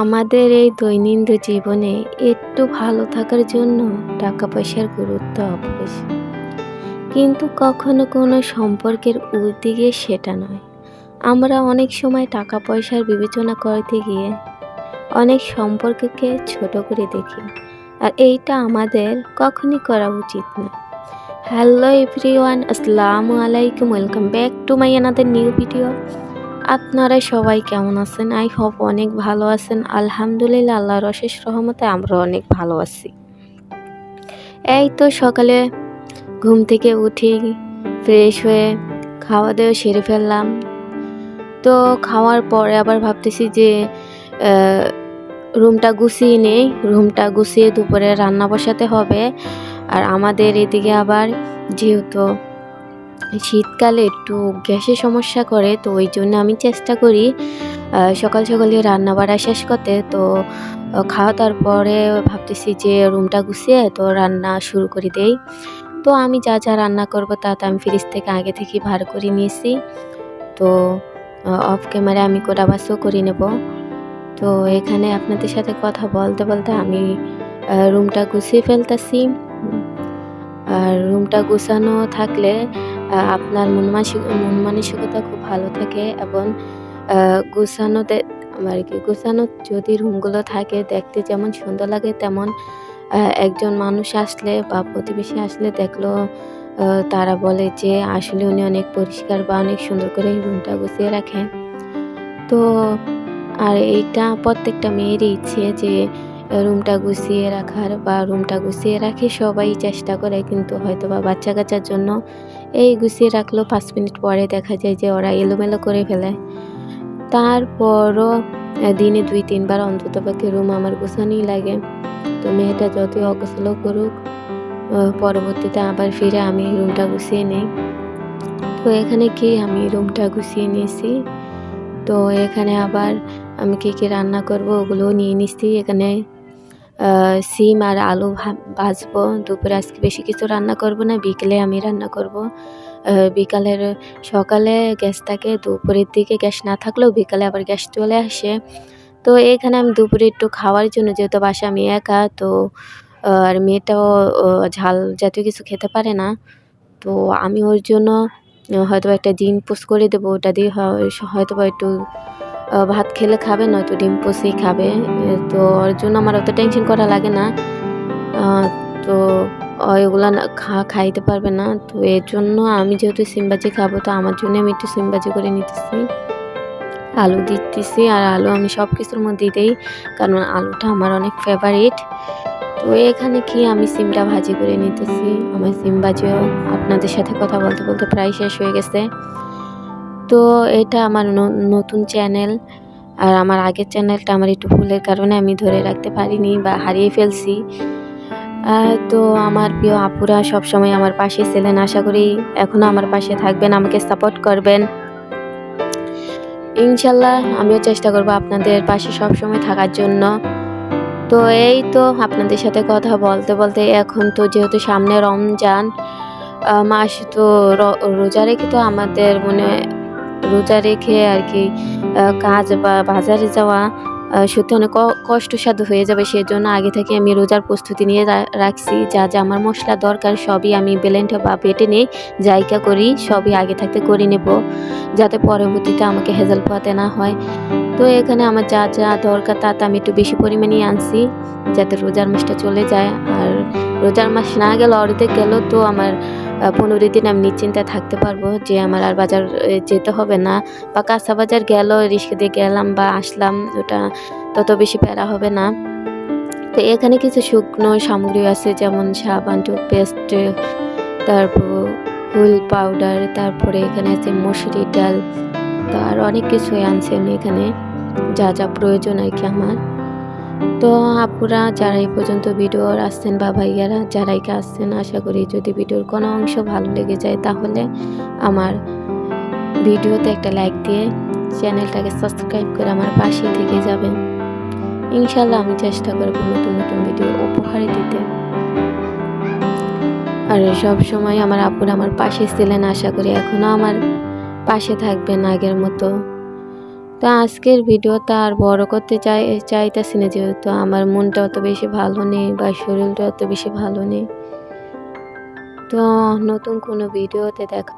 আমাদের এই দৈনন্দিন জীবনে একটু ভালো থাকার জন্য টাকা পয়সার গুরুত্ব অবশ্যই। কিন্তু কখনো কোনো সম্পর্কের উদিকে সেটা নয়। আমরা অনেক সময় টাকা পয়সার বিবেচনা করতে গিয়ে অনেক সম্পর্ককে ছোট করে দেখি, আর এইটা আমাদের কখনই করা উচিত না। হ্যালো এভরিওয়ান আসসালামু আলাইকুম welcome back to my another new video আপনারা সবাই কেমন আছেন? আই হোপ অনেক ভালো আছেন। আলহামদুলিল্লাহ, আল্লাহর অশেষ রহমতে আমরা অনেক ভালো আছি। এই তো সকালে ঘুম থেকে উঠি ফ্রেশ হয়ে খাওয়া দাওয়া সেরে ফেললাম। তো খাওয়ার পরে আবার ভাবতেছি যে রুমটা গুছিয়ে নেই। রুমটা গুছিয়ে দুপুরে রান্না বসাতে হবে। আর আমাদের এদিকে আবার যেহেতু শীতকালে একটু গ্যাসের সমস্যা করে, তো ওই জন্য আমি চেষ্টা করি সকাল সকালে রান্না বাড়া শেষ করতে। তো খাওয়া দাওয়ার পরে ভাবতেছি যে রুমটা গুছিয়ে, তো রান্না শুরু করে দেই। তো আমি যা যা রান্না করব তা তো আমি ফ্রিজ থেকে আগে থেকে ভার করে নিয়েছি। তো অফ ক্যামেরা আমি কোটা বাসও করে নেব। তো এখানে আপনাদের সাথে কথা বলতে বলতে আমি রুমটা গুছিয়ে ফেলতেছি। আর রুমটা গুছানো থাকলে আপনার মন মন মানসিকতা খুব ভালো থাকে এবং গুছানোতে আর কি, গুছানো যদি রুমগুলো থাকে দেখতে যেমন সুন্দর লাগে তেমন একজন মানুষ আসলে বা প্রতিবেশী আসলে দেখল তারা বলে যে আসলে উনি অনেক পরিষ্কার বা অনেক সুন্দর করে রুমটা গুছিয়ে রাখে তো, আর এইটা প্রত্যেকটা মেয়েরই ইচ্ছে যে রুমটা গুছিয়ে রাখার বা রুমটা গুছিয়ে রাখে সবাই চেষ্টা করে, কিন্তু হয়তো বা বাচ্চা কাচ্চার জন্য এই গুছিয়ে রাখল পাঁচ মিনিট পরে দেখা যায় যে ওরা এলোমেলো করে ফেলে। তারপরও দিনে দুই, তিনবার অন্তত পক্ষে রুম আমার গুছানোই লাগে। তো মেয়েটা যতই অগোছালো করুক পরবর্তীতে আবার ফিরে আমি রুমটা গুছিয়ে নিই। তো এখানে কি আমি রুমটা গুছিয়ে নিয়েছি? তো এখানে আবার আমি কী কী রান্না করব ওগুলোও নিয়ে নিচ্ছি। এখানে সিম আর আলু ভাজবো। দুপুরে আজকে বেশি কিছু রান্না করব না, বিকেলে আমি রান্না করব। বিকালের সকালে গ্যাস থাকে, দুপুরের দিকে গ্যাস না থাকলেও বিকালে আবার গ্যাস চলে আসে। তো এখানে আমি দুপুরে একটু খাওয়ার জন্য, যেহেতু বাসা আমি একা, তো আর মেয়েটাও ঝাল জাতীয় কিছু খেতে পারে না। তো আমি ওর জন্য হয়তো একটা ডিম পোস্ট করে দেবো, ওটা দিয়ে হয়- হয়তো বা একটু ভাত খেলে খাবে, নয়তো ডিম পোষেই খাবে। তো ওর জন্য আমার অত টেনশন করা লাগে না। তো ওইগুলো খা, খাইতে পারবে না। তো এর জন্য আমি যেহেতু সিমবাজি খাব, তো আমার জন্য আমি একটু সিমবাজি করে নিতেছি। আলু দিতেছি আর আলু আমি সব কিছুর মধ্যে দিই, কারণ আলুটা আমার অনেক ফেভারিট তো এখানে কি আমি সিমটা ভাজি করে নিতেছি। আমার সিম ভাজিও আপনাদের সাথে কথা বলতে বলতে প্রায় শেষ হয়ে গেছে। তো এটা আমার নতুন চ্যানেল আর আমার আগের চ্যানেলটা আমার একটু ভুলের কারণে আমি ধরে রাখতে পারিনি বা হারিয়ে ফেলছি। তো আমার প্রিয় আপুরা সবসময় আমার পাশে ছিলেন, আশা করি এখনও আমার পাশে থাকবেন, আমাকে সাপোর্ট করবেন। ইনশাল্লাহ আমিও চেষ্টা করব আপনাদের পাশে সবসময় থাকার জন্য। তো এই তো আপনাদের সাথে কথা বলতে বলতে এখন তো যেহেতু সামনে রমজান মাস তো রোজা রেখে তো আমাদের মনে রোজা রেখে আর কি কাজ বা বাজারে যাওয়া সত্যি অনেক কষ্টসাধ্য হয়ে যাবে। সেই জন্য আগে থেকে আমি রোজার প্রস্তুতি নিয়ে রাখছি। যা যা আমার মশলা দরকার সবই আমি বেলেন্টে বা বেটে নিই জায়গা করি, সবই আগে থাকতে করে নেব, যাতে পরবর্তীতে আমাকে হেজাল পোয়াতে না হয়। তো এখানে আমার যা যা দরকার তা আমি একটু বেশি পরিমাণে আনছি, যাতে রোজার মাসটা চলে যায়। আর রোজার মাস না গেল অর্ধেক গেল তো আমার পনেরো দিন আমি নিশ্চিন্তে থাকতে পারব যে আমার আর বাজার যেতে হবে না। বা কাঁচা বাজার গেল, রিস্কে দিয়ে গেলাম বা আসলাম, ওটা তত বেশি প্যারা হবে না। তো এখানে কিছু শুকনো সামগ্রী আছে, যেমন সাবান, টুথপেস্ট, তারপর হুইল পাউডার, তারপরে এখানে আছে মসুরি ডাল, তো আর অনেক কিছুই আনছি আমি এখানে। যা যা প্রয়োজন আর কি আমার। তো আপুরা, যারা এই পর্যন্ত ভিডিওর আসছেন বা ভাইয়ারা, যারাই আসছেন, আশা করি যদি ভিডিওর কোনো অংশ ভালো লেগে যায়, তাহলে আমার ভিডিওতে একটা লাইক দিয়ে চ্যানেলটাকে সাবস্ক্রাইব করে আমার পাশে থেকে যাবেন। ইনশাল্লাহ আমি চেষ্টা করব নতুন নতুন ভিডিও উপহারে দিতে। আর সব সময় আমার আপুরা আমার পাশে ছিলেন, আশা করি এখনও আমার পাশে থাকবেন আগের মতো। তো আজকের ভিডিওটা আর বড় করতে চাই, চাইতেছি না যেহেতু আমার মনটা অত বেশি ভালো নেই বা শরীরটা অত বেশি ভালো নেই। তো নতুন কোনো ভিডিওতে দেখা